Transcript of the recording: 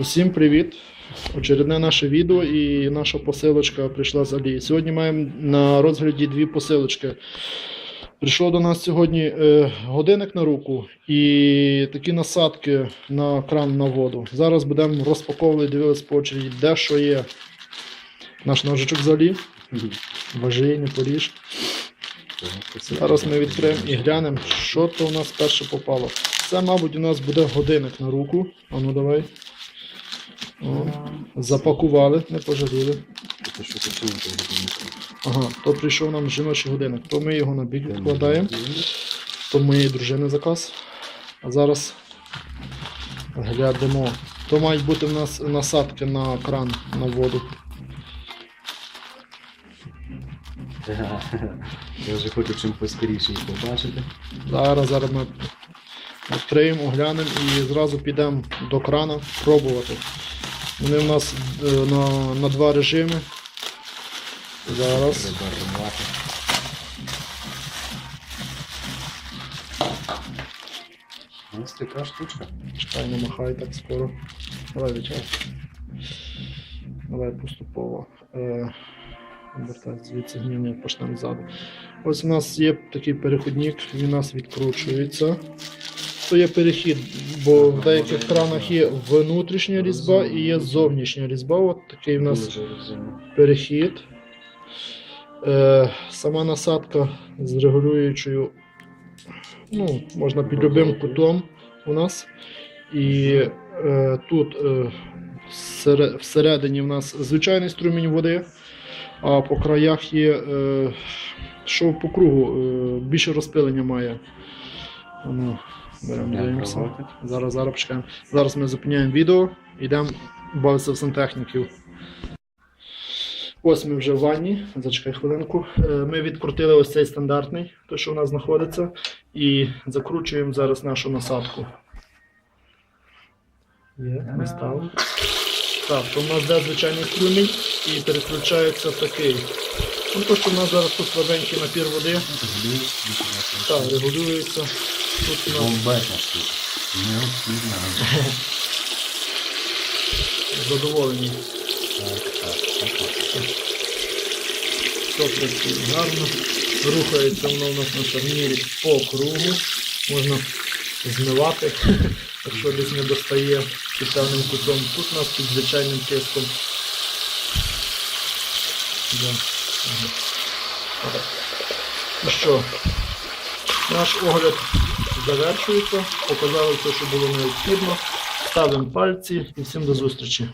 Усім привіт! Очередне наше відео і наша посилочка прийшла з Алії. Сьогодні маємо на розгляді дві посилочки. Прийшло до нас сьогодні е, годинник на руку і такі насадки на кран на воду. Зараз будемо розпаковувати, дивитися по очереді, де що є. Наш ножичок з Алі. Не поріж. Зараз ми відкриємо і глянемо, що то у нас перше попало. Це, мабуть, у нас буде годинник на руку. А ну давай. О, запакували, не пожаліли. Це що це чим Ага, то прийшов нам жіночий годинник. То ми його на бік відкладаємо. То моєї дружини заказ. А зараз глядимо. То мають бути в нас насадки на кран на воду. Я вже хочу чим поскоріше їх побачити. Зараз, зараз ми відкриємо, оглянемо і зразу підемо до крана пробувати. Вони в нас е, на, на два режими. Зараз. Ось така штучка. Чекай, не махай так скоро. Давай витягай. Давай поступово. Е, обертай звідси ні, ні, почнемо ззаду. Ось у нас є такий переходник, він у нас відкручується. То є перехід, бо в деяких кранах є внутрішня різьба і є зовнішня різьба. От такий у нас перехід. Е, сама насадка з регулюючою, ну, можна під любим кутом у нас. І е, тут е, всере- всередині в нас звичайний струмінь води, а по краях є, е, що по кругу е, більше розпилення має. Беремо, дивимося. Зараз, зараз почекаємо. Зараз ми зупиняємо відео, йдемо бавитися в сантехніків. Ось ми вже в ванні. Зачекай хвилинку. Е, Ми відкрутили ось цей стандартний, той, що у нас знаходиться, і закручуємо зараз нашу насадку. Є, настав. Так, то в нас де звичайний струмінь і переключається такий. Ну, то, що в нас зараз тут слабенький напір води, так, регулюється. Тут у нас Бомбезна штука. Необхідна. задоволені. Так, так, так, так. Все працює гарно. Рухається воно у нас на шарнірі по кругу. Можна змивати, якщо десь не достає під певним кутом. Тут у нас під звичайним тиском. Да. Ага. Ну що, наш огляд завершується. Показали все, що було необхідно. Ставимо пальці і всім до зустрічі.